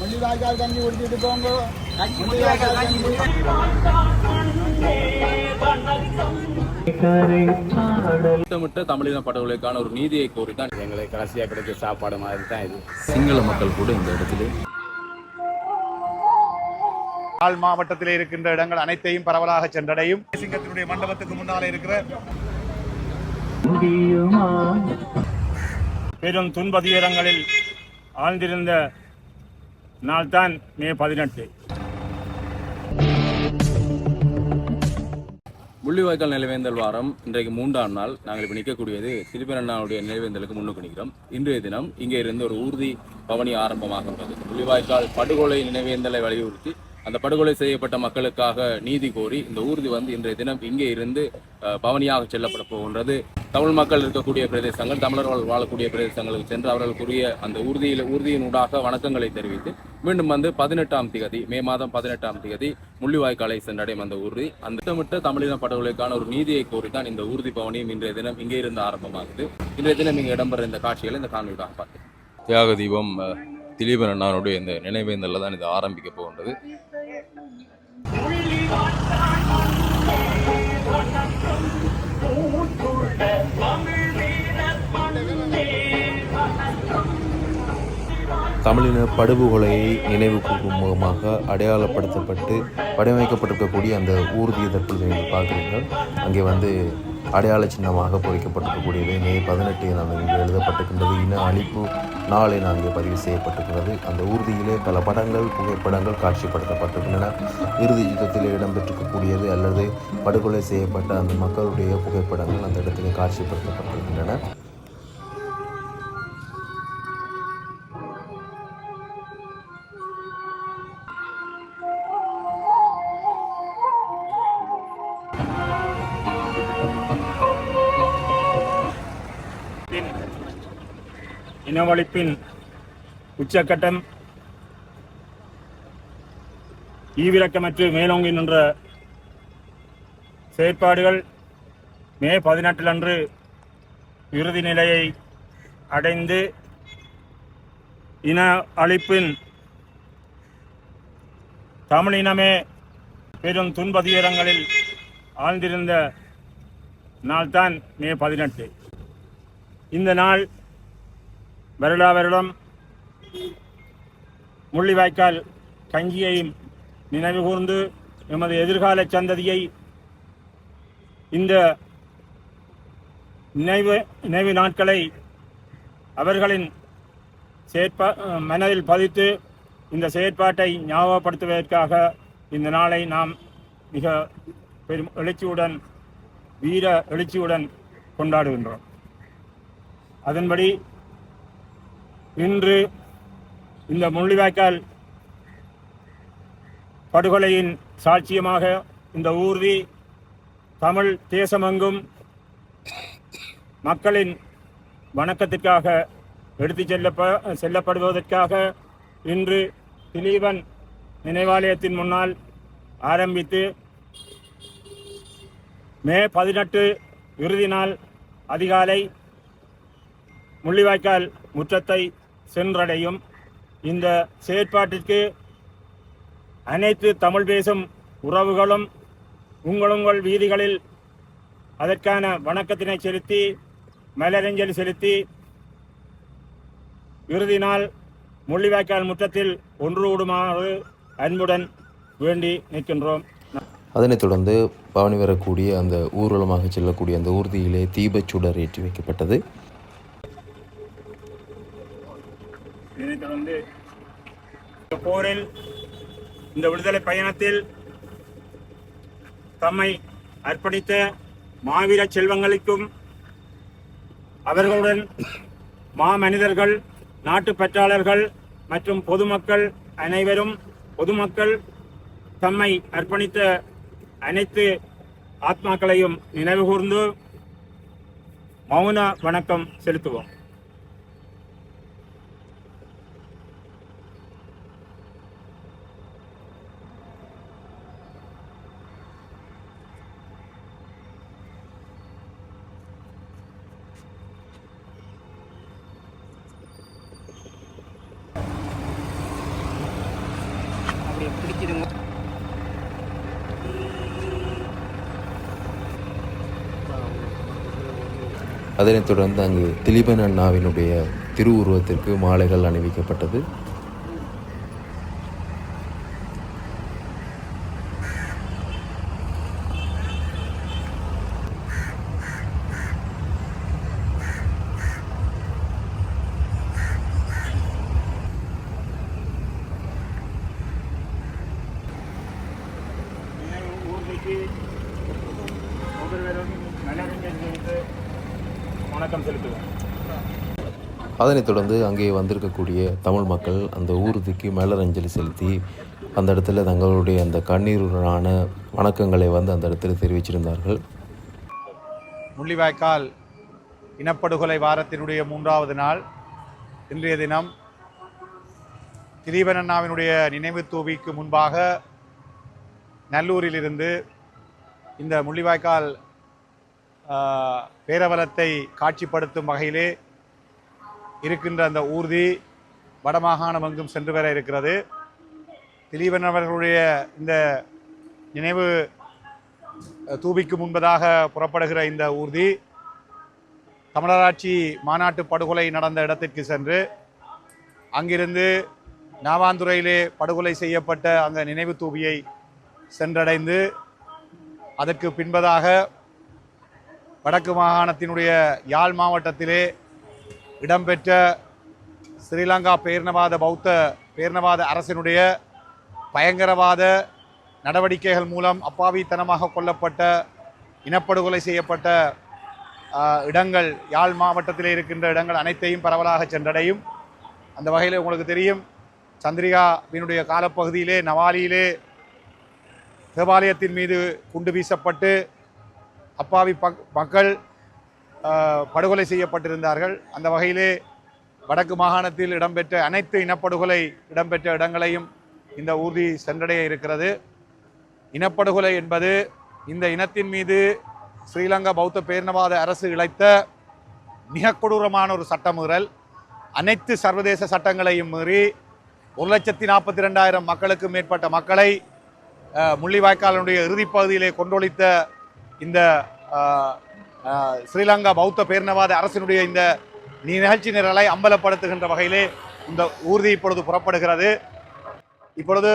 முள்ளிவாய்க்கால் தண்ணி குடிச்சிட்டு போங்க முள்ளிவாய்க்கால் தண்ணி திட்டமிட்ட தமிழின படுகொலைக்கான ஒரு நீதியை கோரித்தான். எங்களுக்கு கடைசியாக கிடைச்ச சாப்பாடு மாதிரி தான் இது. சிங்கள மக்கள் கூட இந்த இடத்துல. யாழ் மாவட்டத்தில் இருக்கின்ற இடங்கள் அனைத்தையும் பரவலாக சென்றடையும். சிங்கத்தினுடைய மண்டபத்துக்கு முன்னாலே இருக்கிற பெரும் துன்ப துயரங்களில் ஆழ்ந்திருந்த நாள்தான் மே பதினெட்டு. முள்ளிவாய்க்கால் நிலைவேந்தல் வாரம் இன்றைக்கு மூன்றாம் நாள். நாங்கள் இப்போ நிற்கக்கூடியது சிலிபரண்ணாவுடைய நிலைவேந்தலுக்கு முன்னுக்கு நிற்கிறோம். இன்றைய தினம் இங்கே இருந்து ஒரு ஊர்தி பவனி ஆரம்பமாகின்றது. முள்ளிவாய்க்கால் படுகொலை நினைவேந்தலை வலியுறுத்தி அந்த படுகொலை செய்யப்பட்ட மக்களுக்காக நீதி கோரி இந்த ஊர்தி வந்து இன்றைய தினம் இங்கே இருந்து பவனியாக செல்லப்பட போகின்றது. தமிழ் மக்கள் இருக்கக்கூடிய பிரதேசங்கள் தமிழர்கள் வாழக்கூடிய பிரதேசங்களுக்கு சென்று அவர்களுக்குரிய அந்த ஊர்தியில் ஊர்தியினூடாக வணக்கங்களை தெரிவித்து மீண்டும் வந்து பதினெட்டாம் திகதி மே மாதம் பதினெட்டாம் திகதி முள்ளிவாய்க்காலை சென்றடையும் அந்த ஊர்தி. அந்த திட்டமிட்ட தமிழின படுகொலைக்கான ஒரு நீதியை கோரித்தான் இந்த ஊர்தி பவனியும் இன்றைய தினம் இங்கே இருந்து ஆரம்பமாகுது. இன்றைய தினம் இங்கே இடம்பெற இந்த காட்சிகளை இந்த காணொலியாக பார்த்தேன் தியாக தீபம் திலீபன் அண்ணாருடைய இந்த நினைவேந்தலில் தான் இது ஆரம்பிக்க போகின்றது. தமிழின படுகொலையை நினைவு கூறும் முகமாக அடையாளப்படுத்தப்பட்டு வடிவமைக்கப்பட்டிருக்கக்கூடிய அந்த ஊர்தியை தற்பொழுது நீங்கள் பார்க்குறீர்கள். அங்கே வந்து அடையாள சின்னமாக பொறிக்கப்பட்டிருக்கக்கூடியது. மே பதினெட்டு என இங்கு எழுதப்பட்டிருக்கின்றது. இன அழிப்பு நாள் என அங்கே பதிவு செய்யப்பட்டிருக்கிறது அந்த ஊர்தியிலே பல படங்கள் புகைப்படங்கள் காட்சிப்படுத்தப்பட்டிருக்கின்றன. இறுதி யுத்தத்தில் இடம்பெற்றிருக்கக்கூடியது அல்லது படுகொலை செய்யப்பட்ட அந்த மக்களுடைய புகைப்படங்கள் அந்த இடத்திலே காட்சிப்படுத்தப்பட்டிருக்கின்றன. இனவழிப்பின் உச்சக்கட்டம் ஈவிரக்கமற்று மேலோங்கி நின்ற செயற்பாடுகள் மே பதினெட்டில் அன்று இறுதி நிலையை அடைந்து இன அழிப்பின் தமிழினமே பெரும் துன்பதியரங்களில் ஆழ்ந்திருந்த நாள்தான் மே பதினெட்டு. இந்த நாள் வருடா வருடம் முள்ளிவாய்க்கால் கங்கியையும் நினைவு கூர்ந்து எமது எதிர்கால சந்ததியை இந்த நினைவு நினைவு நாட்களை அவர்களின் செயற்பா மனதில் பதித்து இந்த செயற்பாட்டை ஞாபகப்படுத்துவதற்காக இந்த நாளை நாம் மிக பெரும் எழுச்சியுடன் வீர எழுச்சியுடன் கொண்டாடுகின்றோம். அதன்படி இன்று இந்த முள்ளிவாய்க்கால் படுகொலையின் சாட்சியமாக இந்த ஊர்தி தமிழ் தேசமெங்கும் மக்களின் வணக்கத்திற்காக எடுத்து செல்லப்ப செல்லப்படுவதற்காக இன்று திலீபன் நினைவாலயத்தின் முன்னால் ஆரம்பித்து மே பதினெட்டு இறுதி நாள் அதிகாலை முள்ளிவாய்க்கால் முற்றத்தை சென்றடையும். இந்த செயற்பாட்டிற்கு அனைத்து தமிழ் பேசும் உறவுகளும் உங்களுங்கள் வீதிகளில் அதற்கான வணக்கத்தினை செலுத்தி மலரஞ்சலி செலுத்தி இறுதி நாள் முள்ளிவாய்க்கால் முற்றத்தில் ஒன்று கூடுமாறு அன்புடன் வேண்டி நிற்கின்றோம். அதனைத் தொடர்ந்து பவனி வரக்கூடிய அந்த ஊர்வலமாக செல்லக்கூடிய அந்த ஊர்தியிலே தீபச்சுடர் ஏற்றி வைக்கப்பட்டது இதனைத் தொடர்ந்து இந்த போரில் இந்த விடுதலை பயணத்தில் தம்மை அர்ப்பணித்த மாவீர செல்வங்களுக்கும் அவர்களுடன் மாமனிதர்கள் நாட்டு பற்றாளர்கள் மற்றும் பொதுமக்கள் அனைவரும் பொதுமக்கள் தம்மை அர்ப்பணித்த அனைத்து ஆத்மாக்களையும் நினைவுகூர்ந்து மௌன வணக்கம் செலுத்துவோம். அதனைத் தொடர்ந்து அங்கு திலீபன் அண்ணாவினுடைய திருவுருவத்திற்கு மாலைகள் அணிவிக்கப்பட்டது Thank you. வணக்கம் செலுத்துவோம் அதனைத் தொடர்ந்து அங்கே வந்திருக்கக்கூடிய தமிழ் மக்கள் அந்த ஊர்திக்கு மலரஞ்சலி செலுத்தி அந்த இடத்துல தங்களுடைய அந்த கண்ணீருடனான வணக்கங்களை வந்து அந்த இடத்துல தெரிவிச்சிருந்தார்கள். முள்ளிவாய்க்கால் இனப்படுகொலை வாரத்தினுடைய மூன்றாவது நாள். இன்றைய தினம் திலீபன் அண்ணாவினுடைய நினைவு தூவிக்கு முன்பாக நல்லூரிலிருந்து இந்த முள்ளிவாய்க்கால் பேரவலத்தை காட்சிப்படுத்தும் வகையிலே இருக்கின்ற அந்த ஊர்தி வடமாகாணம் எங்கும் சென்று வர இருக்கிறது. திலீபன் அவர்களுடைய இந்த நினைவு தூபிக்கு முன்பதாக புறப்படுகிற இந்த ஊர்தி தமிழராட்சி மாநாட்டு படுகொலை நடந்த இடத்திற்கு சென்று அங்கிருந்து நாவாந்துறையிலே படுகொலை செய்யப்பட்ட அந்த நினைவு தூபியை சென்றடைந்து அதற்கு பின்பதாக வடக்கு மாகாணத்தினுடைய யாழ் மாவட்டத்திலே இடம்பெற்ற ஸ்ரீலங்கா பேர்ணவாத பௌத்த பேர்ணவாத அரசினுடைய பயங்கரவாத நடவடிக்கைகள் மூலம் அப்பாவித்தனமாக கொல்லப்பட்ட இனப்படுகொலை செய்யப்பட்ட இடங்கள் யாழ் மாவட்டத்திலே இருக்கின்ற இடங்கள் அனைத்தையும் பரவலாக சென்றடையும். அந்த வகையில் உங்களுக்கு தெரியும் சந்திரிகாவினுடைய காலப்பகுதியிலே நவாலியிலே தேவாலயத்தின் மீது குண்டு வீசப்பட்டு அப்பாவி பக்- மக்கள் படுகொலை செய்யப்பட்டிருந்தார்கள். அந்த வகையிலே வடக்கு மாகாணத்தில் இடம்பெற்ற அனைத்து இனப்படுகொலை இடம்பெற்ற இடங்களையும் இந்த ஊர்தி சென்றடைய இருக்கிறது. இனப்படுகொலை என்பது இந்த இனத்தின் மீது ஸ்ரீலங்கா பௌத்த பேரினவாத அரசு இழைத்த மிக கொடூரமான ஒரு சட்டமீறல் அனைத்து சர்வதேச சட்டங்களையும் மீறி ஒரு லட்சத்தி நாற்பத்தி ரெண்டாயிரம் மக்களுக்கு மேற்பட்ட மக்களை முள்ளிவாய்க்காலனுடைய இறுதிப்பகுதியிலே இறுதிப் பகுதியிலே கொண்டொழித்த இந்த ஸ்ரீலங்கா பௌத்த பேரினவாத அரசினுடைய இந்த நீ நிகழ்ச்சி நிரலை அம்பலப்படுத்துகின்ற வகையிலே இந்த ஊர்தி இப்பொழுது புறப்படுகிறது. இப்பொழுது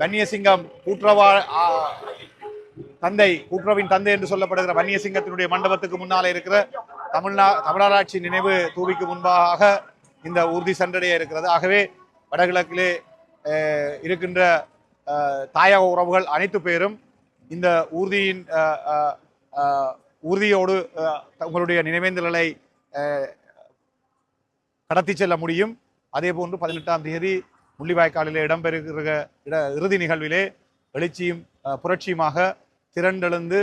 வன்னியசிங்கம் கூற்றவா தந்தை கூற்றவின் தந்தை என்று சொல்லப்படுகிற வன்னியசிங்கத்தினுடைய மண்டபத்துக்கு முன்னாலே இருக்கிற தமிழ்நா தமிழராட்சி நினைவு தூவிக்கு முன்பாக இந்த ஊர்தி சென்றடைய இருக்கிறது. ஆகவே வடகிழக்கிலே இருக்கின்ற தாயக உறவுகள் அனைத்து பேரும் இந்த ஊர்தியின் உறுதியோடு ஊர்தியோடு அஹ், உங்களுடைய நினைவேந்தல்களை அஹ், கடத்தி செல்ல முடியும். அதே போன்று பதினெட்டாம் தேதி முள்ளிவாய்க்காலிலே இடம்பெறுகிற இட இறுதி நிகழ்விலே எழுச்சியும் அஹ், புரட்சியுமாக திரண்டெழுந்து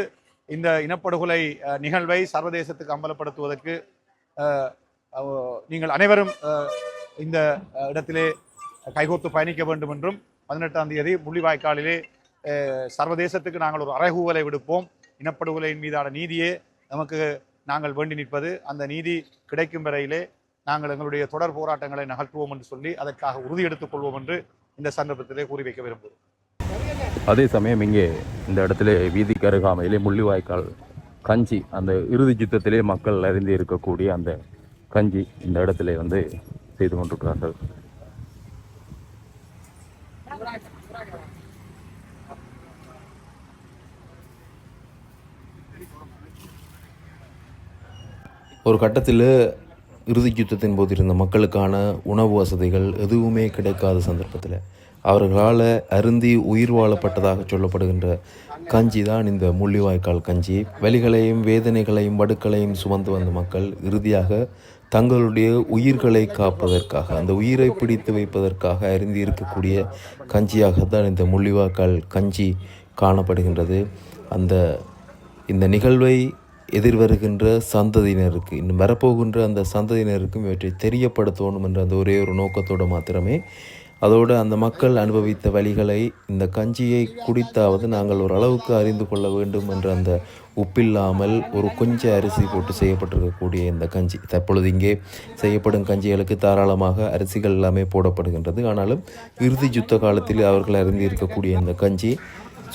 இந்த இனப்படுகொலை அஹ், நிகழ்வை சர்வதேசத்துக்கு அம்பலப்படுத்துவதற்கு அஹ், நீங்கள் அனைவரும் அஹ், இந்த இடத்திலே கைகோர்த்து பயணிக்க வேண்டும் என்றும் பதினெட்டாம் தேதி முள்ளிவாய்க்காலிலே சர்வதேசத்துக்கு நாங்கள் ஒரு அறைகூவலை விடுப்போம். இனப்படுகொலையின் மீதான நீதியே நமக்கு நாங்கள் வேண்டி நிற்பது. அந்த நீதி கிடைக்கும் வரையிலே நாங்கள் எங்களுடைய தொடர் போராட்டங்களை நகர்த்துவோம் என்று சொல்லி அதற்காக உறுதி எடுத்துக் கொள்வோம் என்று இந்த சந்தர்ப்பத்திலே கூறி வைக்க விரும்புகிறோம். அதே சமயம் இங்கே இந்த இடத்துல வீதிக்கு அருகாமையிலே முள்ளிவாய்க்கால் கஞ்சி அந்த இறுதி சித்தத்திலே மக்கள் அறிந்து இருக்கக்கூடிய அந்த கஞ்சி இந்த இடத்துல வந்து செய்து கொண்டிருக்கிறார்கள். ஒரு கட்டத்தில் இறுதி யுத்தத்தின் போது இருந்த மக்களுக்கான உணவு வசதிகள் எதுவுமே கிடைக்காத சந்தர்ப்பத்தில் அவர்களால் அருந்தி உயிர் வாழப்பட்டதாக சொல்லப்படுகின்ற கஞ்சி தான் இந்த முள்ளிவாய்க்கால் கஞ்சி. வலிகளையும் வேதனைகளையும் வடுக்களையும் சுமந்து வந்த மக்கள் இறுதியாக தங்களுடைய உயிர்களை காப்பதற்காக அந்த உயிரை பிடித்து வைப்பதற்காக அருந்தி இருக்கக்கூடிய கஞ்சியாகத்தான் இந்த முள்ளிவாய்க்கால் கஞ்சி காணப்படுகின்றது. அந்த இந்த நிகழ்வை எதிர்வருகின்ற சந்ததியினருக்கு இன்னும் வரப்போகின்ற அந்த சந்ததியினருக்கும் இவற்றை தெரியப்படுத்தணும் என்ற அந்த ஒரே ஒரு நோக்கத்தோடு மாத்திரமே அதோடு அந்த மக்கள் அனுபவித்த வழிகளை இந்த கஞ்சியை குடித்தாவது நாங்கள் ஒரு அளவுக்கு அறிந்து கொள்ள வேண்டும் என்ற அந்த உப்பில்லாமல் ஒரு கொஞ்சம் அரிசி போட்டு செய்யப்பட்டிருக்கக்கூடிய இந்த கஞ்சி. தற்பொழுது இங்கே செய்யப்படும் கஞ்சிகளுக்கு தாராளமாக அரிசிகள் எல்லாமே போடப்படுகின்றது. ஆனாலும் இறுதி யுத்த காலத்தில் அவர்கள் அறிந்து இருக்கக்கூடிய இந்த கஞ்சி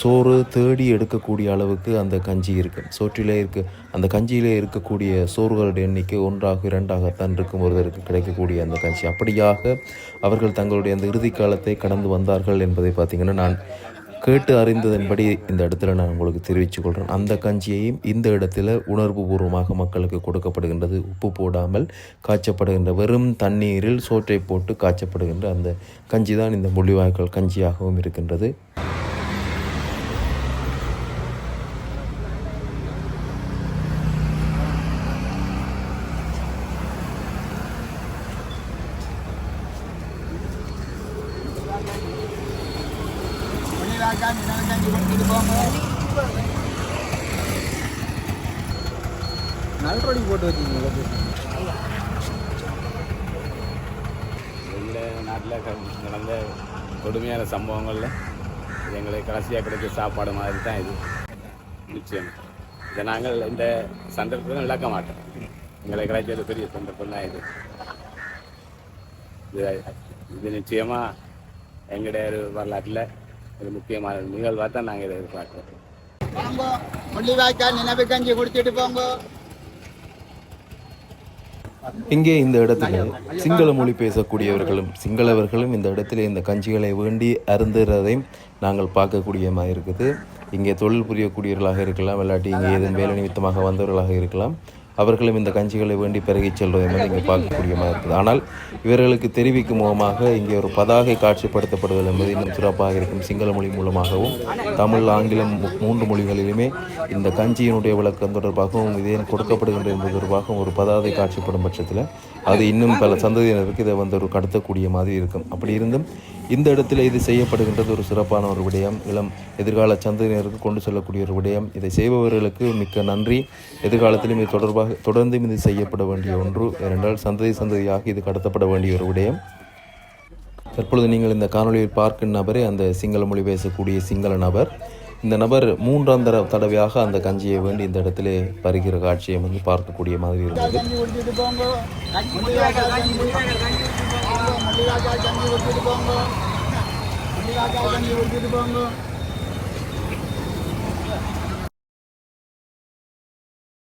சோறு தேடி எடுக்கக்கூடிய அளவுக்கு அந்த கஞ்சி இருக்குது சோற்றிலே இருக்க. அந்த கஞ்சியிலே இருக்கக்கூடிய சோறுகளுடைய எண்ணிக்கை ஒன்றாக இரண்டாகத்தான் இருக்கும் ஒருவருக்கு கிடைக்கக்கூடிய அந்த கஞ்சி. அப்படியாக அவர்கள் தங்களுடைய அந்த இறுதி காலத்தை கடந்து வந்தார்கள் என்பதை பார்த்தீங்கன்னா நான் கேட்டு அறிந்ததன்படி இந்த இடத்துல நான் உங்களுக்கு தெரிவித்துக் கொள்கிறேன் அந்த கஞ்சியையும் இந்த இடத்துல உணர்வு பூர்வமாக மக்களுக்கு கொடுக்கப்படுகின்றது. உப்பு போடாமல் காய்ச்சப்படுகின்ற வெறும் தண்ணீரில் சோற்றை போட்டு காய்ச்சப்படுகின்ற அந்த கஞ்சி தான் இந்த முள்ளிவாய்க்கால் கஞ்சியாகவும் இருக்கின்றது முள்ளிவாய்க்கால் நினைவு கஞ்சி குடிச்சிட்டு போங்க நல்றொடி போட்டு வச்சுக்கோங்க எங்கள் நாட்டில் நடந்த கொடுமையான சம்பவங்களில் இது எங்களுக்கு கடைசியாக கிடைச்ச சாப்பாடு மாதிரி தான் இது. நிச்சயம். இதை நாங்கள் இந்த சந்தர்ப்பத்தை விளக்க மாட்டோம். எங்களுக்கு கிடைச்சது பெரிய சந்தர்ப்பம் தான் இது. இது இது நிச்சயமாக எங்களுடைய ஒரு வரலாற்றில் ஒரு முக்கியமான நிகழ்வாக தான் நாங்கள் இதை எதிர்பார்க்கிறோம். போங்க முள்ளிவாய்க்கால் நினைவு கஞ்சி குடிச்சிட்டு போங்க. இங்கே இந்த இடத்துல சிங்கள மொழி பேசக்கூடியவர்களும் சிங்களவர்களும் இந்த இடத்துல இந்த கஞ்சிகளை வேண்டி அருந்துறதையும் நாங்கள் பார்க்கக்கூடியமாக இருக்குது. இங்கே தொழில் புரியக்கூடியவர்களாக இருக்கலாம் இல்லாட்டி இங்கே ஏதும் வேலை நிமித்தமாக வந்தவர்களாக இருக்கலாம். அவர்களும் இந்த கஞ்சிகளை வேண்டி பெருகிச் செல்வதை வந்து இங்கே பார்க்கக்கூடியமாக இருக்குது. ஆனால் இவர்களுக்கு தெரிவிக்கும் முகமாக இங்கே ஒரு பதாகை காட்சிப்படுத்தப்படுதல் என்பது இன்னும் சிறப்பாக இருக்கும் சிங்கள மொழி மூலமாகவும் தமிழ் ஆங்கிலம் மூன்று மொழிகளிலுமே இந்த கஞ்சியினுடைய விளக்கம் தொடர்பாகவும் இதே கொடுக்கப்படுகின்ற என்பது தொடர்பாகவும் ஒரு பதாகை காட்சிப்படும் பட்சத்தில் அது இன்னும் பல சந்ததியினருக்கு இதை வந்து ஒரு கடத்தக்கூடிய மாதிரி இருக்கும். அப்படி இருந்தும் இந்த இடத்துல இது செய்யப்படுகின்றது ஒரு சிறப்பான ஒரு விடயம். இளம் எதிர்கால சந்ததியினருக்கு கொண்டு செல்லக்கூடிய ஒரு விடயம். இதை செய்பவர்களுக்கு மிக்க நன்றி. எதிர்காலத்திலும் இது தொடர்பாக தொடர்ந்தும் இது செய்யப்பட வேண்டிய ஒன்று. ஏனென்றால் சந்ததி சந்ததியாக இது கடத்தப்பட வேண்டிய ஒரு விடயம். தற்பொழுது நீங்கள் இந்த காணொலியில் பார்க்கும் நபரே அந்த சிங்கள மொழி பேசக்கூடிய சிங்கள நபர். இந்த நபர் மூன்றாம் தர தடவையாக அந்த கஞ்சியை வேண்டி இந்த இடத்திலே பருகிற காட்சியை வந்து பார்க்கக்கூடிய மாதிரி இருந்தது. கஞ்சி குடிச்சிட்டு போங்க முள்ளிவாய்க்கால் கஞ்சி முள்ளிவாய்க்கால் கஞ்சி குடிச்சிட்டு போங்க முள்ளிவாய்க்கால் கஞ்சி குடிச்சிட்டு போங்க